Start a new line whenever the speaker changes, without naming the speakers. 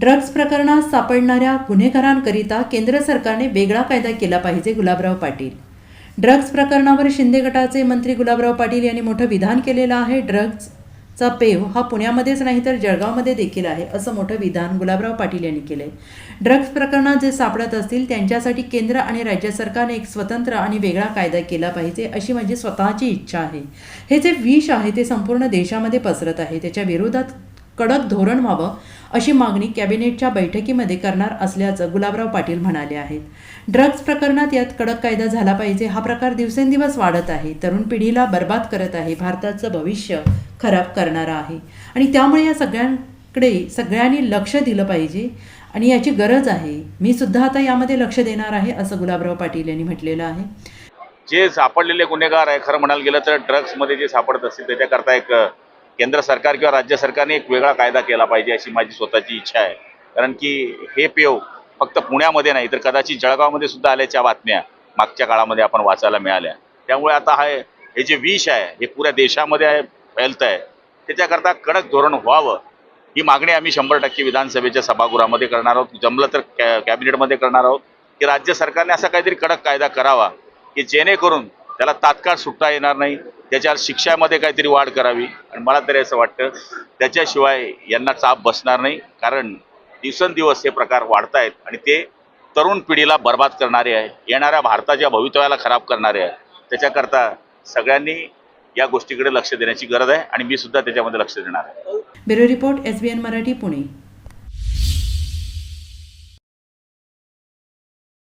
Drugs प्रकरणात सापडणाऱ्या गुन्हेगारांकरिता केंद्र सरकारने वेगळा कायदा केला पाहिजे गुलाबराव पाटील. ड्रग्ज प्रकरणावर शिंदे गटाचे मंत्री गुलाबराव पाटील यांनी मोठं विधान केलेलं आहे. ड्रग्जचा पेव हा पुण्यामध्येच नाही तर जळगावमध्ये देखील आहे असं मोठं विधान गुलाबराव पाटील यांनी केलंय. ड्रग्ज प्रकरणात जे सापडत असतील त्यांच्यासाठी केंद्र आणि राज्य सरकारने एक स्वतंत्र आणि वेगळा कायदा केला पाहिजे अशी माझी स्वतःची इच्छा आहे. हे जे विष आहे ते संपूर्ण देशामध्ये पसरत आहे. त्याच्या विरोधात कडक धोरण व्हावं अशी मागणी कॅबिनेटच्या बैठकीमध्ये करणार असल्याचं गुलाबराव पाटील म्हणाले आहेत. ड्रग्ज प्रकरणात यात कडक कायदा झाला पाहिजे हा प्रकार दिवसेंदिवस वाढत आहे. तरुण पिढीला बर्बाद करत आहे भारताचं भविष्य खराब करणारा आहे. आणि त्यामुळे या सगळ्यांकडे सगळ्यांनी लक्ष दिलं पाहिजे आणि याची गरज आहे. मी सुद्धा आता यामध्ये लक्ष देणार आहे असं गुलाबराव पाटील यांनी म्हटलेलं आहे.
जे सापडलेले गुन्हेगार आहे खरं म्हणायला गेलं तर ड्रग्समध्ये जे सापडत असतील त्याच्याकरता एक केंद्र सरकार किंवा राज्य सरकारने एक वेगळा कायदा केला पाहिजे अशी माझी स्वतःची इच्छा आहे. कारण की हे पेव फक्त पुण्यामध्ये नाही तर कदाचित जळगावमध्ये सुद्धा आल्याच्या बातम्या मागच्या काळामध्ये आपण वाचायला मिळाल्या. त्यामुळे आता हा हे जे विष आहे हे पुऱ्या देशामध्ये आहे फैलत आहे. त्याच्याकरता कडक धोरण व्हावं ही मागणी आम्ही शंभर टक्के विधानसभेच्या सभागृहामध्ये करणार आहोत. जमलं तर कॅ कॅबिनेटमध्ये करणार आहोत. की राज्य सरकारने असा काहीतरी कडक कायदा करावा की जेणेकरून त्याला तात्काळ सुटता येणार नाही. त्याच्या शिक्षामध्ये काहीतरी वाढ करावी. आणि मला तरी असं वाटतं त्याच्याशिवाय यांना चाप बसणार नाही. कारण दिवसेंदिवस हे प्रकार वाढत आहेत आणि ते तरुण पिढीला बर्बाद करणारे आहे. येणाऱ्या भारताच्या भवितव्याला खराब करणारे आहे. त्याच्याकरता सगळ्यांनी या गोष्टीकडे लक्ष देण्याची गरज आहे आणि मी सुद्धा त्याच्यामध्ये लक्ष देणार आहे.
Bureau report S Marathi Pune.